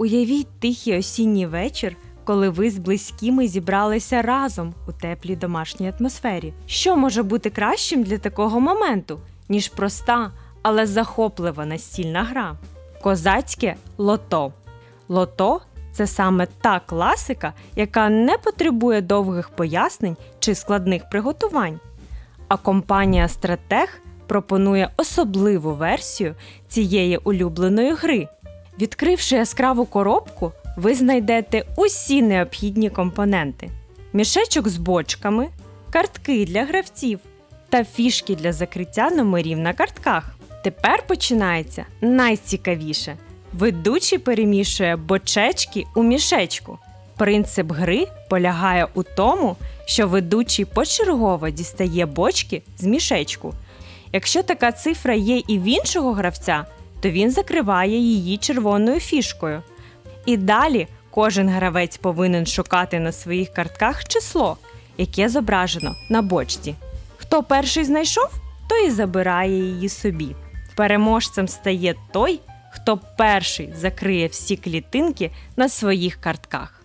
Уявіть тихий осінній вечір, коли ви з близькими зібралися разом у теплій домашній атмосфері. Що може бути кращим для такого моменту, ніж проста, але захоплива настільна гра? Козацьке лото. Лото це саме та класика, яка не потребує довгих пояснень чи складних приготувань. А компанія Стратег пропонує особливу версію цієї улюбленої гри. Відкривши яскраву коробку, ви знайдете усі необхідні компоненти: мішечок з бочками, картки для гравців та фішки для закриття номерів на картках. Тепер починається найцікавіше. Ведучий перемішує бочечки у мішечку. Принцип гри полягає у тому, що ведучий почергово дістає бочки з мішечку. Якщо така цифра є і в іншого гравця, то він закриває її червоною фішкою. І далі кожен гравець повинен шукати на своїх картках число, яке зображено на бочці. Хто перший знайшов, той і забирає її собі. Переможцем стає той, хто перший закриє всі клітинки на своїх картках.